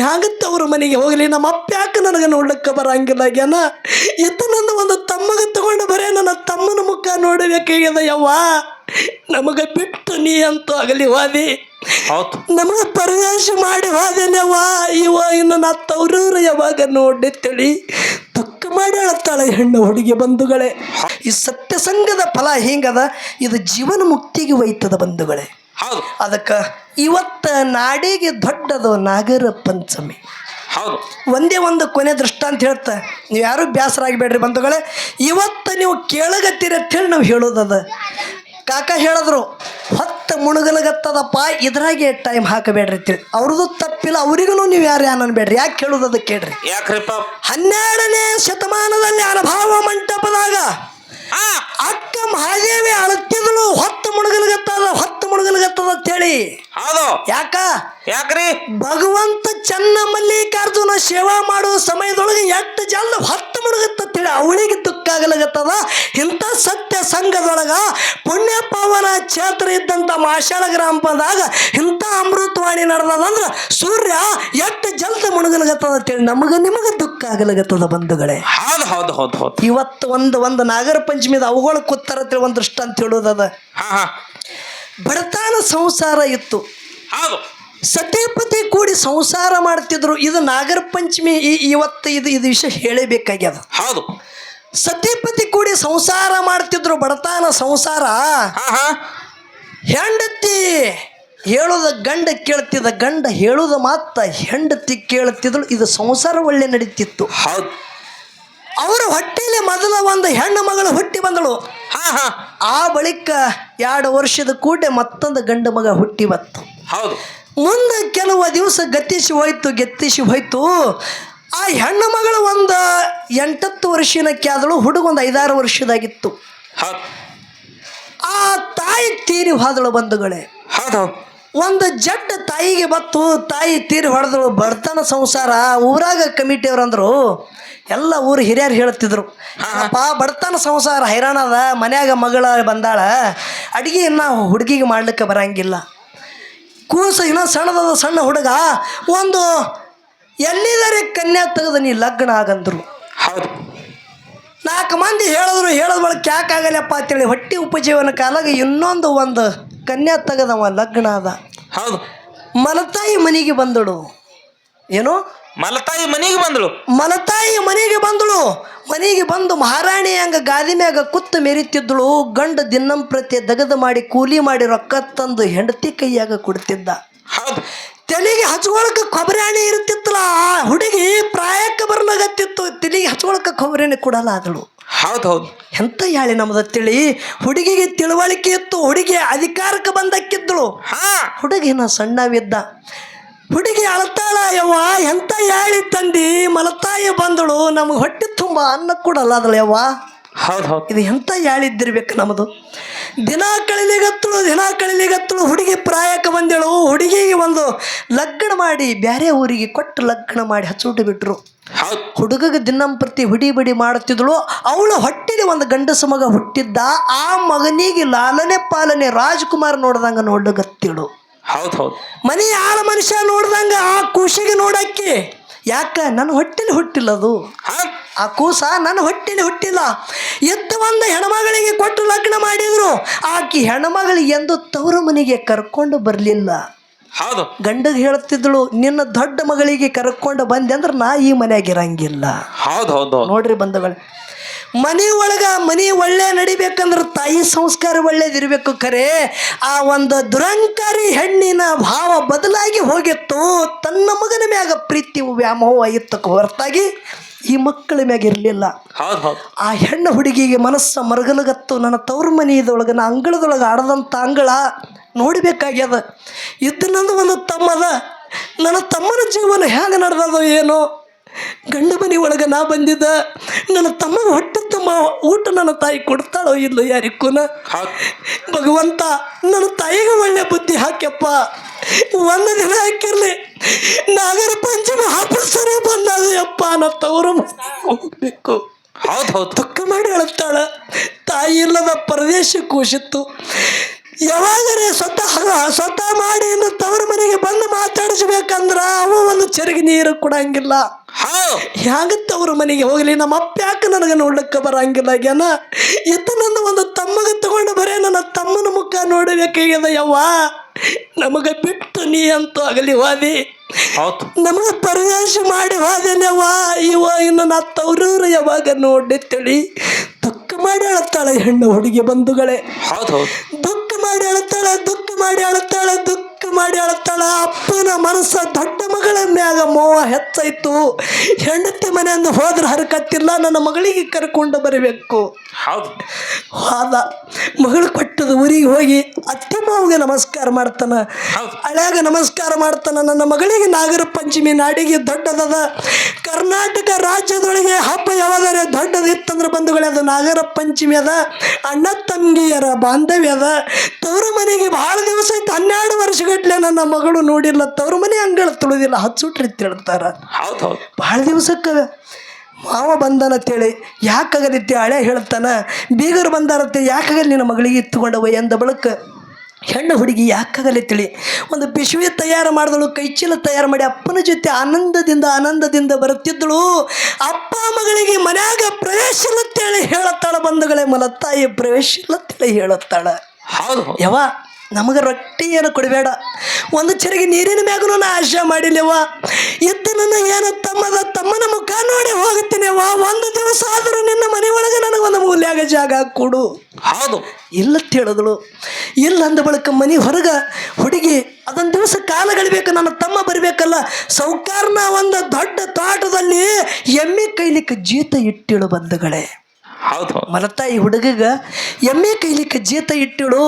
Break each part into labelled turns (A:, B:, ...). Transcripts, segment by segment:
A: ಹ್ಯಾಂಗತ್ತ ಅವ್ರ ಮನೆಗೆ ಹೋಗಲಿ? ನಮ್ಮ ಅಪ್ಪ ಯಾಕೆ ನನಗೆ ನೋಡ್ಲಿಕ್ಕೆ ಬರಂಗಿಲ್ಲ ಆಗ್ಯಾನ ಇತ್ತ ನನ್ನ ಒಂದು ತಮ್ಮಗ ತಗೊಂಡು ಬರೇ ನನ್ನ ತಮ್ಮನ ಮುಖ ನೋಡಬೇಕಾಗ್ಯದ ಯವ್ವ. ನಮಗೆ ಬಿಟ್ಟು ನೀ ಅಂತೂ ಆಗಲಿ ವಾದಿ. ನಮಗೆ ಪರವೇಶ ಮಾಡಿ ವಾದಿನವ ಇವ ಇನ್ನು ನಾ ತವರೂರು ಯಾವಾಗ ನೋಡಿ ತಿಳಿ. ತಕ್ಕ ಮಾಡಿ ಅಳತ್ತಾಳೆ ಹೆಣ್ಣು ಹುಡುಗಿ ಬಂಧುಗಳೇ. ಈ ಸತ್ಯಸಂಗದ ಫಲ ಹಿಂಗದ? ಇದು ಜೀವನ ಮುಕ್ತಿಗೆ ಒಯ್ತದ ಬಂಧುಗಳೇ. ಅದಕ್ಕೆ ಇವತ್ತ ನಾಡಿಗೆ ದೊಡ್ಡದು ನಾಗರ ಪಂಚಮಿ.
B: ಹೌದು.
A: ಒಂದೇ ಒಂದು ಕೊನೆ ದೃಷ್ಟ ಅಂತ ಹೇಳ್ತ ನೀವು ಯಾರು ಬೇಸರ ಆಗಿಬೇಡ್ರಿ ಬಂಧುಗಳೇ ಇವತ್ತು ನೀವು ಕೇಳಗತ್ತೀರಿ ಅಂತೇಳಿ ನಾವು ಹೇಳೋದದ ಕಾಕ ಹೇಳಿದ್ರು ಹೊತ್ತ ಮುಣುಗಲಗತ್ತದಪ್ಪ ಇದ್ರಾಗೆ ಟೈಮ್ ಹಾಕಬೇಡ್ರಿ ಅಂತೇಳಿ ಅವ್ರದ್ದು ತಪ್ಪಿಲ್ಲ ಅವ್ರಿಗೂ ನೀವು ಯಾರು ಯಾನ ಅನ್ಬೇಡ್ರಿ. ಯಾಕೆ ಕೇಳೋದದ ಕೇಳ್ರಿ.
B: ಯಾಕ್ರಿಪ್ಪ?
A: ಹನ್ನೆರಡನೇ ಶತಮಾನದಲ್ಲಿ ಅನುಭಾವ ಮಂಟಪದಾಗ ಅಕ್ಕ ಮಹಾದೇವಿ ಅಳತಿದಳು ಯಾಕ?
B: ಯಾಕ್ರಿ?
A: ಭಗವಂತ ಚನ್ನ ಮಲ್ಲಿಕಾರ್ಜುನ ಸೇವಾ ಮಾಡುವ ಸಮಯದೊಳಗೆ ಎಷ್ಟು ಜಲ್ದ ಹತ್ತು ಮುಳುಗತ್ತೇಳಿ ಅವಳಿಗೆ ದುಃಖ ಆಗಲಾಗತ್ತದ? ಇಂಥ ಸತ್ಯ ಸಂಘದೊಳಗ ಪುಣ್ಯ ಪಾವನ ಕ್ಷೇತ್ರ ಇದ್ದಂಥ ಮಾಷಾಳ ಗ್ರಾಮದಾಗ ಇಂಥ ಅಮೃತವಾಣಿ ನಡೆದದಂದ್ರ ಸೂರ್ಯ ಎಷ್ಟು ಜಲ್ದ ಮುಳುಗಲಾಗತ್ತದ ಅಂತೇಳಿ ನಮಗೆ ನಿಮಗೆ ದುಃಖ ಆಗಲಾಗತ್ತದ ಬಂಧುಗಳೇ.
B: ಹೌದು ಹೌದು ಹೌದು ಹೌದು.
A: ಇವತ್ತು ಒಂದು ಒಂದು ನಾಗರ ಪಂಚಮಿದ ಅವುಗಳು ಕೂತಾರ ತಿಳಿ ಒಂದು ದೃಷ್ಟ ಅಂತ ಹೇಳೋದದ. ಬಡತಾನ ಸಂಸಾರ ಇತ್ತು.
B: ಹೌದು.
A: ಸತಿಪತಿ ಕೂಡಿ ಸಂಸಾರ ಮಾಡ್ತಿದ್ರು. ಇದು ನಾಗರ ಪಂಚಮಿ ಈ- ಇವತ್ತು ಇದು ಇದು ವಿಷಯ ಹೇಳಬೇಕಾಗ್ಯದ.
B: ಹೌದು.
A: ಸತಿಪತಿ ಕೂಡಿ ಸಂಸಾರ ಮಾಡ್ತಿದ್ರು ಬಡತಾನ ಸಂಸಾರ.
B: ಹಾ ಹಾ
A: ಹೆಂಡತಿ ಹೇಳುದ ಗಂಡ ಕೇಳ್ತಿದ್ದ ಗಂಡ ಹೇಳುದ ಮಾತ ಹೆಂಡತಿ ಕೇಳ್ತಿದ್ರು ಇದು ಸಂಸಾರ ಒಳ್ಳೆ ನಡೀತಿತ್ತು.
B: ಹೌದು.
A: ಅವರ ಹೊಟ್ಟೆಯಲ್ಲಿ ಮೊದಲ ಒಂದು ಹೆಣ್ಣು ಮಗಳು ಹುಟ್ಟಿ ಬಂದಳು.
B: ಹಾ ಹಾ
A: ಆ ಬಳಿಕ ಎರಡು ವರ್ಷದ ಕೂಡೆ ಮತ್ತೊಂದು ಗಂಡು ಮಗ ಹುಟ್ಟಿ ಬತ್ತು
B: ಹೌದು.
A: ಮುಂದೆ ಕೆಲವು ದಿವಸ ಗತ್ತಿಸಿ ಹೋಯ್ತು ಗೆತ್ತಿಸಿ ಹೋಯ್ತು. ಆ ಹೆಣ್ಣು ಮಗಳು ಒಂದು ಎಂಟತ್ತು ವರ್ಷಿನ ಕ್ಯಾದಳು ಹುಡುಗ ಒಂದು ಐದಾರು ವರ್ಷದಾಗಿತ್ತು. ಆ ತಾಯಿ ತೀರಿ ಹೋದಳು ಬಂಧುಗಳೇ.
B: ಹೌದು.
A: ಒಂದು ಜಡ್ಡ ತಾಯಿಗೆ ಬತ್ತು ತಾಯಿ ತೀರಿ ಹೊಡೆದಳು ಬಡತನ ಸಂಸಾರ ಊರಾಗ ಕಮಿಟಿಯವ್ರು ಅಂದರು ಎಲ್ಲ ಊರು ಹಿರಿಯರು ಹೇಳ್ತಿದ್ರು. ಅಪ್ಪ ಬಡತನ ಸಂಸಾರ ಹೈರಾಣದ ಮನ್ಯಾಗ ಮಗಳ ಬಂದಾಳ ಅಡುಗೆ ಇನ್ನು ಹುಡುಗಿಗೆ ಮಾಡ್ಲಿಕ್ಕೆ ಬರಂಗಿಲ್ಲ. ಕೂಸು ಇನ್ನೂ ಸಣ್ಣದದ ಸಣ್ಣ ಹುಡುಗ ಒಂದು ಎಲ್ಲಿದರೆ ಕನ್ಯಾ ತೆಗೆದು ನೀ ಲಗ್ನ ಆಗಂದ್ರು?
B: ಹೌದು.
A: ನಾಲ್ಕು ಮಂದಿ ಹೇಳಿದ್ರು ಹೇಳೋದ್ ಬಳಕ ಯಾಕಾಗಲ್ಲಪ್ಪ ಅಂತೇಳಿ ಹೊಟ್ಟೆ ಉಪಜೀವನ ಕಾಲಾಗ ಇನ್ನೊಂದು ಒಂದು ಕನ್ಯಾ ತೆಗೆದವ ಲಗ್ನ ಅದ
B: ಹೌದು.
A: ಮಲತಾಯಿ ಮನೆಗೆ ಬಂದಳು. ಏನು?
B: ಮಲತಾಯಿ ಮನೆಗೆ ಬಂದಳು.
A: ಮಲತಾಯಿ ಮನೆಗೆ ಬಂದಳು. ಮನೆಗೆ ಬಂದು ಮಹಾರಾಣಿ ಹಂಗ ಗಾದಿ ಮ್ಯಾಗ ಕುತ್ತು ಮೆರಿತಿದ್ದಳು ಗಂಡ ದಿನಂಪ್ರತಿ ದಗದ ಮಾಡಿ ಕೂಲಿ ಮಾಡಿ ರೊಕ್ಕ ತಂದು ಹೆಂಡತಿ ಕೈಯಾಗ ಕೊಡ್ತಿದ್ದ.
B: ಹೌದು.
A: ತಲೆಗೆ ಹಚ್ಕೊಳಕ ಕೊಬ್ಬರಿ ಇರುತ್ತಿತ್ತಲ್ಲ ಆ ಹುಡುಗಿ ಪ್ರಾಯಕ್ಕೆ ಬರ್ಲಾಗತ್ತಿತ್ತು. ತಲೆಗೆ ಹಚ್ಕೊಳಕ ಕೊಬ್ಬರಿ ಎಣ್ಣೆ ಕೊಡಲ್ಲ ಆದಳು.
B: ಹೌದು ಹೌದು.
A: ಎಂತ ಹೇಳಿ ನಮ್ದು ತಿಳಿ? ಹುಡುಗಿಗೆ ತಿಳುವಳಿಕೆ ಇತ್ತು ಹುಡುಗಿ ಅಧಿಕಾರಕ್ಕೆ ಬಂದಕ್ಕಿದ್ದಳು.
B: ಹಾ.
A: ಹುಡುಗಿನ ಸಣ್ಣವಿದ್ದ. ಹುಡುಗಿ ಅಳತಾಳ ಯವ್ವ ಎಂತ ಯಾಳಿ ತಂದಿ? ಮಲತಾಯಿ ಬಂದಳು ನಮಗೆ ಹೊಟ್ಟೆ ತುಂಬ ಅನ್ನ ಕೊಡಲ್ಲ ಅದಳ ಯವ್ವ.
B: ಹೌದು ಹೌದು.
A: ಇದು ಎಂತ ಯಾಳಿದ್ದಿರ್ಬೇಕು ನಮ್ಮದು ದಿನ ಕಳಿಲಿಗತ್ತಳು ದಿನ ಕಳಿಲಿಗತ್ತಳು ಹುಡುಗಿ ಪ್ರಾಯಕ್ಕೆ ಬಂದಳು ಹುಡುಗಿಗೆ ಒಂದು ಲಗ್ನ ಮಾಡಿ ಬೇರೆ ಊರಿಗೆ ಕೊಟ್ಟು ಲಗ್ನ ಮಾಡಿ ಹಚ್ಚುಟ್ಟು ಬಿಟ್ರು. ಹುಡುಗಗೆ ದಿನಂಪ್ರತಿ ಹುಡಿ ಬಿಡಿ ಮಾಡುತ್ತಿದ್ಳು ಅವಳು ಹೊಟ್ಟೆಲಿ ಒಂದು ಗಂಡಸ ಮಗ ಹುಟ್ಟಿದ್ದ ಆ ಮಗನಿಗೆ ಲಾಲನೆ ಪಾಲನೆ ರಾಜ್ಕುಮಾರ್ ನೋಡ್ದಂಗ ನೋಡ್ಲಗತ್ತಿಳು
B: ಹೌದು ಹೌದು.
A: ಮನೆ ಯಾರ ಮನುಷ್ಯ ನೋಡ್ದಂಗ ಆ ಕೂಸಿಗೆ ನೋಡಕ್ಕೆ. ಯಾಕ? ನನ್ನ ಹೊಟ್ಟೆಲಿ ಹುಟ್ಟಿಲ್ಲ ಅದು. ಆ ಕೂಸ ನನ್ನ ಹೊಟ್ಟೆಲಿ ಹುಟ್ಟಿಲ್ಲ. ಎದ್ದು ಒಂದು ಹೆಣ್ಮಗಳಿಗೆ ಕೊಟ್ಟು ಲಗ್ನ ಮಾಡಿದ್ರು. ಆಕಿ ಹೆಣ್ಮಗಳಿಗೆ ಎಂದು ತವರು ಮನೆಗೆ ಕರ್ಕೊಂಡು ಬರಲಿಲ್ಲ.
B: ಹೌದು.
A: ಗಂಡಗೆ ಹೇಳ್ತಿದ್ಳು ನಿನ್ನ ದೊಡ್ಡ ಮಗಳಿಗೆ ಕರ್ಕೊಂಡು ಬಂದೆ ಅಂದ್ರೆ ನಾ ಈ ಮನೆಯಾಗಿರಂಗಿಲ್ಲ
B: ಹೌದು ಹೌದು ಹೌದು.
A: ನೋಡ್ರಿ ಬಂಧುಗಳು ಮನೆ ಒಳಗ ಮನೆ ಒಳ್ಳೆ ನಡಿಬೇಕಂದ್ರೆ ತಾಯಿ ಸಂಸ್ಕಾರ ಒಳ್ಳೇದಿರಬೇಕು ಖರೆ. ಆ ಒಂದು ದುರಂಕಾರಿ ಹೆಣ್ಣಿನ ಭಾವ ಬದಲಾಗಿ ಹೋಗಿತ್ತು. ತನ್ನ ಮಗನ ಮ್ಯಾಗ ಪ್ರೀತಿ ವ್ಯಾಮೋಹ ಇತ್ತಕ್ಕೆ ಹೊರತಾಗಿ ಈ ಮಕ್ಕಳ ಮ್ಯಾಗ ಇರಲಿಲ್ಲ. ಆ ಹೆಣ್ಣು ಹುಡುಗಿಗೆ ಮನಸ್ಸು ಮರಗಲಗತ್ತು. ನನ್ನ ತವ್ರ ಮನೆಯದೊಳಗೆ ನಾ ಅಂಗಳದೊಳಗೆ ಆಡದಂಥ ಅಂಗಳ ನೋಡಬೇಕಾಗ್ಯದ. ನನ್ನ ಒಂದು ತಮ್ಮದ. ನನ್ನ ತಮ್ಮನ ಜೀವನ ಹೇಗೆ ನಡೆದದೋ ಏನೋ. ಗಂಡ ಮನೆ ಒಳಗೆ ನಾ ಬಂದಿದ್ದ ನನ್ನ ತಮ್ಮ ಹೊಟ್ಟೆ ತಮ್ಮ ಊಟ ನನ್ನ ತಾಯಿ ಕೊಡ್ತಾಳೋ ಇಲ್ಲೋ
B: ಹೌದು
A: ಭಗವಂತ ನನ್ನ ತಾಯಿಗೆ ಒಳ್ಳೆ ಬುದ್ಧಿ ಹಾಕ್ಯಪ್ಪ. ಒಂದು ದಿನ ಹಾಕಿರ್ಲಿ. ನಾಗರ ಪಂಚಮಿ ಹಬ್ಬ ಬಂದಪ್ಪ ನಾ ತವರು ಹೋಗ್ಬೇಕು.
B: ಹೌದು ಹೌದು.
A: ದುಃಖ ಮಾಡಿ ಹೇಳುತ್ತಾಳ ತಾಯಿ ಇಲ್ಲದ ಪ್ರದೇಶ ಕೂಸಿತ್ತು ಯಾವಾಗರೆ ಸ್ವತಃ ಸ್ವತಃ ಮಾಡಿ ತವರ ಮನೆಗೆ ಬಂದು ಮಾತಾಡಿಸ್ಬೇಕಂದ್ರ ಅವ ಒಂದು ಚರಿಗೆ ನೀರು ಕೊಡಂಗಿಲ್ಲ.
B: ಹೌದು
A: ಅವ್ರ ಮನೆಗೆ? ಹೋಗಲಿ ನಮ್ಮ ಅಪ್ಪ ಯಾಕೆ ನನಗೆ ನೋಡ್ಲಿಕ್ಕೆ ಬರಂಗಿಲ್ಲ ಏನ ಎತ್ತ ನನ್ನ ಒಂದು ತಮ್ಮಗೆ ತಗೊಂಡು ಬರೇ ನನ್ನ ತಮ್ಮನ ಮುಖ ನೋಡಬೇಕಾಗ್ಯದ ಯವ್ವ? ನಮಗೆ ಬಿಟ್ಟು ನೀ ಅಂತೂ ಆಗಲಿ ವಾದಿ. ನಮಗೆ ಪರವೇಶ ಮಾಡಿ ಹೋದೆನವ್ವ ಇವ ಇನ್ನು ನಾ ತವ್ರೂರು ಯಾವಾಗ ನೋಡಿ ತಿಳಿ. ದುಃಖ ಮಾಡಿ ಅಳತ್ತಾಳೆ ಹೆಣ್ಣು ಹುಡುಗಿ ಬಂಧುಗಳೇ. ದುಃಖ ಮಾಡಿ ಅಳತ್ತಾಳೆ ದುಃಖ ಮಾಡಿ ಅಳತ್ತಾಳೆ ದುಃಖ ಮಾಡಿ ಅಳ್ತಾಳ ಅಪ್ಪನ ಮನಸ್ಸ ದೊಡ್ಡ ಮಗಳ ಮ್ಯಾಗ ಮೋಹ ಹೆಚ್ಚಾಯ್ತು. ಹೆಂಡತಿ ಮನೆಯಿಂದ ಹೋದ್ರೆ ಹರಕತ್ತಿಲ್ಲ ನನ್ನ ಮಗಳಿಗೆ ಕರ್ಕೊಂಡು ಬರಬೇಕು.
B: ಹೌದು.
A: ಹೋದ ಮಗಳು ಕೊಟ್ಟದ ಊರಿಗೆ ಹೋಗಿ ಅತ್ತೆ ಮಾವಿಗೆ ನಮಸ್ಕಾರ ಮಾಡ್ತಾನ. ಹಳ್ಯಾಗ ನಮಸ್ಕಾರ ಮಾಡ್ತಾನ ನನ್ನ ಮಗಳಿಗೆ ನಾಗರ ಪಂಚಮಿ ನಾಡಿಗೆ ದೊಡ್ಡದದ. ಕರ್ನಾಟಕ ರಾಜ್ಯದೊಳಗೆ ಹಬ್ಬ ಯಾವಾದರೆ ದೊಡ್ಡದಿತ್ತಂದ್ರೆ ಬಂಧುಗಳೇ ಅದು ನಾಗರ ಪಂಚಮಿ ಅದ ಅಣ್ಣ ತಂಗಿಯರ ಬಾಂಧವ್ಯ ಅದ. ತವರ ಮನೆಗೆ ಬಹಳ ದಿವಸ ಆಯ್ತು ಹನ್ನೆರಡು ನನ್ನ ಮಗಳು ನೋಡಿಲ್ಲ ತವ್ರ ಮನೆ ಅಂಗಳ ತುಳಿದಿಲ್ಲ ಹಚ್ಚುಟ್ರಿ ತಿಳ್ತಾರ.
B: ಹೌದು ಹೌದು.
A: ಭಾಳ ದಿವಸಕ್ಕೆ ಮಾವ ಬಂದನತ್ತೇಳಿ ಯಾಕಾಗಲಿತ್ತೆ ಹಳೆ ಹೇಳ್ತಾನ ಬೀಗರು ಬಂದಾರತ್ತೆ ಯಾಕಾಗಲಿ ನಿನ್ನ ಮಗಳಿಗೆ ಇತ್ತುಕೊಂಡವ ಎಂದ ಬಳಕ ಹೆಣ್ಣು ಹುಡುಗಿ ಯಾಕಾಗಲಿ ತಿಳಿ ಒಂದು ಪಿಶುವೆ ತಯಾರು ಮಾಡಿದಳು ಕೈಚೀಲ ತಯಾರು ಮಾಡಿ ಅಪ್ಪನ ಜೊತೆ ಆನಂದದಿಂದ ಆನಂದದಿಂದ ಬರುತ್ತಿದ್ದಳು ಅಪ್ಪ ಮಗಳಿಗೆ ಮನ್ಯಾಗ ಪ್ರವೇಶ ಇಲ್ಲತ್ತೇಳಿ ಹೇಳುತ್ತಾಳ ಬಂಧುಗಳೇ ಮಲತ್ತಾಯಿ ಪ್ರವೇಶ ಇಲ್ಲತ್ತೇಳಿ ಹೇಳುತ್ತಾಳ.
B: ಹೌದು ಹೌದು.
A: ಯವ್ವ ನಮಗೆ ರೊಟ್ಟಿ ಏನು ಕೊಡಬೇಡ. ಒಂದು ಚರಿಗೆ ನೀರಿನ ಮ್ಯಾಗೂ ನಾನು ಆಶೆ ಮಾಡಿಲ್ಲವ್ವ? ಎದ್ದು ನನ್ನ ಏನು ತಮ್ಮದ ತಮ್ಮನ ಮುಖ ನೋಡಿ ಹೋಗುತ್ತೀನಿ ಅವ್ವ ಒಂದು ದಿವಸ ಆದರೂ ನಿನ್ನ ಮನೆ ಒಳಗೆ ನನಗೊಂದು ಮೂಲ್ಯಾಗ ಜಾಗ ಕೊಡು.
B: ಹೌದು.
A: ಇಲ್ಲ ಹೇಳಿದಳು. ಇಲ್ಲ ಅಂದ ಬಳಿಕ ಮನೆ ಹೊರಗೆ ಹುಡುಗಿ ಅದೊಂದು ದಿವಸ ಕಾಲ ಗಳಿಬೇಕು ನನ್ನ ತಮ್ಮ ಬರಬೇಕಲ್ಲ. ಸೌಕಾರನ ಒಂದು ದೊಡ್ಡ ತೋಟದಲ್ಲಿ ಎಮ್ಮೆ ಕೈಲಿಕ್ಕೆ ಜೀತ ಇಟ್ಟಿಳು ಬಂಧುಗಳೇ.
B: ಹೌದು.
A: ಮಲತಾಯಿ ಹುಡುಗಗ ಎಮ್ಮೆ ಕೈಲಿಕ್ಕೆ ಜೀತ ಇಟ್ಟಿಡು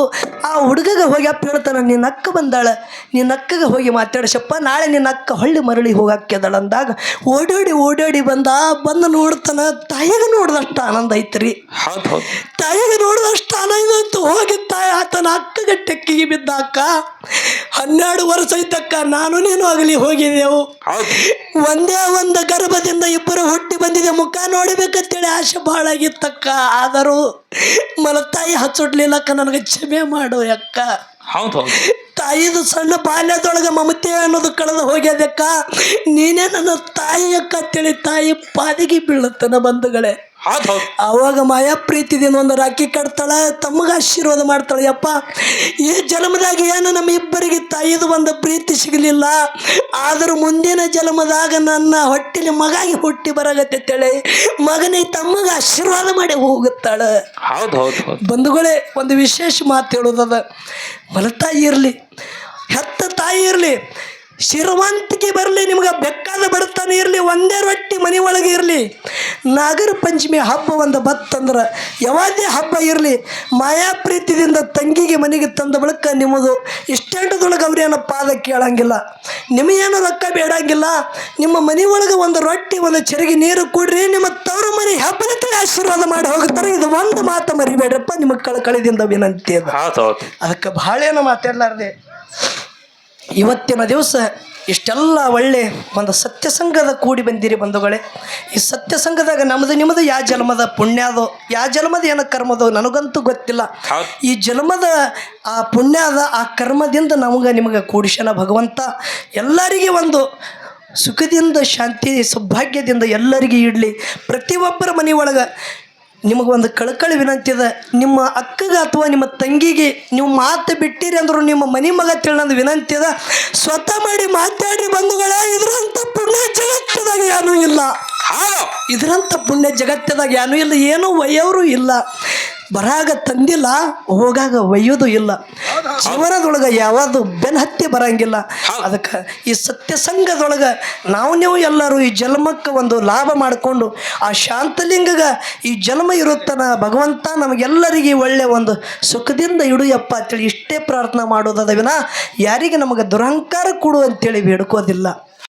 A: ಆ ಹುಡುಗಗ ಹೋಗಿ ಅಪ್ಪ ಹೇಳ್ತಾನ ನಿನ್ನ ಅಕ್ಕ ಬಂದಾಳ ನಿನ್ನ ಅಕ್ಕಗೆ ಹೋಗಿ ಮಾತಾಡಿಸಪ್ಪ ನಾಳೆ ನಿನ್ನ ಅಕ್ಕ ಹೊಳ್ಳಿ ಮರಳಿ ಹೋಗಾಕ್ಯದಳ ಅಂದಾಗ ಓಡೋಡಿ ಓಡೋಡಿ ಬಂದ ಬಂದು ನೋಡ್ತಾನ ತಾಯಿಗೆ ನೋಡ್ದಷ್ಟ ಆನಂದ ಐತ್ರಿ. ತಾಯಿಗೆ ನೋಡಿದಷ್ಟು ಆನಂದ ಇತ್ತು ಹೋಗಿ ತಾಯಿ ಆತನ ಅಕ್ಕಗೆ ಟೆಕ್ಕಿಗೆ ಬಿದ್ದ ಅಕ್ಕ ಹನ್ನೆರಡು ವರ್ಷ ಇದ್ದಕ್ಕ ನಾನು ನೀನು ಆಗಲಿ ಹೋಗಿದ್ದೆವು. ಒಂದೇ ಒಂದು ಗರ್ಭದಿಂದ ಇಬ್ಬರು ಹುಟ್ಟಿ ಬಂದಿದೆ. ಮುಖ ನೋಡಬೇಕಂತೇಳಿ ಆಸೆ ಭಾಳ ಆಗಿತ್ತಕ್ಕ. ಆದರೂ ಮಲತಾಯಿ ಹಚ್ಚುಡ್ಲಿಲ್ಲಕ್ಕ ನನಗೆ ಕ್ಷಮೆ ಮಾಡು ಅಕ್ಕ.
B: ಹೌದು ಹೌದು.
A: ತಾಯಿದು ಸಣ್ಣ ಬಾಲ್ಯದೊಳಗೆ ಮಮತೆ ಅನ್ನೋದು ಕಳೆದು ಹೋಗ್ಯದಕ್ಕ. ನೀನೇ ನನ್ನ ತಾಯಿ ಅಕ್ಕ ಅಂತೇಳಿ ತಾಯಿ ಪಾದಿಗೆ ಬೀಳುತ್ತನ ಬಂಧುಗಳೇ.
B: ಹೌದು
A: ಅವಾಗ ಮಾಯಾ ಪ್ರೀತಿದಿಂದ ಒಂದು ರಾಖಿ ಕಟ್ತಾಳ ತಮಗೆ ಆಶೀರ್ವಾದ ಮಾಡ್ತಾಳೆ ಯಪ್ಪ ಈ ಜನ್ಮದಾಗ ಏನು ನಮ್ಮ ಇಬ್ಬರಿಗೆ ತಾಯಿದು ಒಂದು ಪ್ರೀತಿ ಸಿಗಲಿಲ್ಲ ಆದರೂ ಮುಂದಿನ ಜನ್ಮದಾಗ ನನ್ನ ಹೊಟ್ಟಿಲಿ ಮಗಾಗಿ ಹುಟ್ಟಿ ಬರಾಗತ್ತೇಳಿ ಮಗನೇ ತಮಗೆ ಆಶೀರ್ವಾದ ಮಾಡಿ ಹೋಗುತ್ತಾಳೆ.
B: ಹೌದು ಹೌದು ಹೌದು.
A: ಬಂಧುಗಳೇ ಒಂದು ವಿಶೇಷ ಮಾತು ಹೇಳೋದದ ಮಲತಾಯಿ ಇರಲಿ ಹೆತ್ತ ತಾಯಿ ಇರಲಿ ಶಿರವಂತಿಕೆ ಬರಲಿ ನಿಮ್ಗೆ ಬೆಕ್ಕಾದ ಬಡತನ ಇರಲಿ ಒಂದೇ ರೊಟ್ಟಿ ಮನೆ ಒಳಗೆ ಇರಲಿ ನಾಗರ ಪಂಚಮಿ ಹಬ್ಬ ಒಂದು ಬತ್ತಂದ್ರೆ ಯಾವುದೇ ಹಬ್ಬ ಇರಲಿ ಮಾಯಾ ಪ್ರೀತಿದಿಂದ ತಂಗಿಗೆ ಮನೆಗೆ ತಂದ ಬಳಿಕ ನಿಮ್ಮದು ಇಷ್ಟೆಂಟದೊಳಗೆ ಅವ್ರೇನು ಪಾದ ಕೇಳಂಗಿಲ್ಲ. ನಿಮಗೇನು ರೊಕ್ಕ ಬೇಡಂಗಿಲ್ಲ. ನಿಮ್ಮ ಮನೆ ಒಳಗೆ ಒಂದು ರೊಟ್ಟಿ ಒಂದು ಚೆರಿಗೆ ನೀರು ಕೊಡ್ರಿ ನಿಮ್ಮ ತವರ ಮನೆ ಹಬ್ಬನ ತಲೆ ಆಶೀರ್ವಾದ ಮಾಡಿ ಹೋಗ್ತಾರೆ. ಇದು ಒಂದು ಮಾತು ಮರಿಬೇಡ್ರಪ್ಪ ನಿಮಗೆ ಕಳಕಳಿದಿಂದ ವಿನಂತಿ ಅದಕ್ಕೆ ಭಾಳ ಏನು ಮಾತಾಡಲಾರ್ದೆ. ಇವತ್ತಿನ ದಿವಸ ಇಷ್ಟೆಲ್ಲ ಒಳ್ಳೆ ಒಂದು ಸತ್ಯಸಂಗದ ಕೂಡಿ ಬಂದಿರಿ ಬಂಧುಗಳೇ. ಈ ಸತ್ಯಸಂಗದಾಗ ನಮ್ಮದು ನಿಮ್ಮದು ಯಾ ಜನ್ಮದ ಪುಣ್ಯದೋ ಯಾ ಜನ್ಮದ ಏನು ಕರ್ಮದೋ? ನನಗಂತೂ ಗೊತ್ತಿಲ್ಲ. ಈ ಜನ್ಮದ ಆ ಪುಣ್ಯದ ಆ ಕರ್ಮದಿಂದ ನಮಗೆ ನಿಮಗೆ ಕೂಡಿಸನ ಭಗವಂತ. ಎಲ್ಲರಿಗೆ ಒಂದು ಸುಖದಿಂದ ಶಾಂತಿ ಸೌಭಾಗ್ಯದಿಂದ ಎಲ್ಲರಿಗೆ ಇಡಲಿ. ಪ್ರತಿಯೊಬ್ಬರ ಮನೆಯೊಳಗೆ ನಿಮಗೊಂದು ಕಳಕಳಿ ವಿನಂತಿ ಇದೆ ನಿಮ್ಮ ಅಕ್ಕಗೆ ಅಥವಾ ನಿಮ್ಮ ತಂಗಿಗೆ ನೀವು ಮಾತು ಬಿಟ್ಟಿರಿ ಅಂದ್ರು ನಿಮ್ಮ ಮನೆ ಮಗ ತಿಳನಂದು ವಿನಂತಿ ಅದ. ಸ್ವತಃ ಮಾಡಿ ಮಾತಾಡಿ ಬಂಧುಗಳ ಇದರಂಥ ಪುಣ್ಯ ಜಗತ್ತದಾಗ ಏನೂ ಇಲ್ಲ. ಇದರಂಥ ಪುಣ್ಯ ಜಗತ್ತದಾಗ ಏನೂ ಇಲ್ಲ ಏನೂ ವಯವರು ಇಲ್ಲ. ಬರಾಗ ತಂದಿಲ್ಲ ಹೋಗಾಗ ಒಯ್ಯೋದು ಇಲ್ಲ. ಜೀವನದೊಳಗೆ ಯಾವುದು ಬೆನ್ ಹತ್ತಿ ಬರಂಗಿಲ್ಲ ಅದಕ್ಕೆ ಈ ಸತ್ಯಸಂಗದೊಳಗೆ ನಾವು ನೀವು ಎಲ್ಲರೂ ಈ ಜನ್ಮಕ್ಕೆ ಒಂದು ಲಾಭ ಮಾಡಿಕೊಂಡು ಆ ಶಾಂತಲಿಂಗಗ ಈ ಜನ್ಮ ಇರುತ್ತನ ಭಗವಂತ ನಮಗೆಲ್ಲರಿಗೆ ಒಳ್ಳೆ ಒಂದು ಸುಖದಿಂದ ಇಡುಯಪ್ಪ ಅಂತೇಳಿ ಇಷ್ಟೇ ಪ್ರಾರ್ಥನೆ ಮಾಡೋದಾದ ವಿನ ಯಾರಿಗೆ ನಮಗೆ ದುರಹಂಕಾರ ಕೊಡು ಅಂತೇಳಿ ಬೇಡ್ಕೋದಿಲ್ಲ.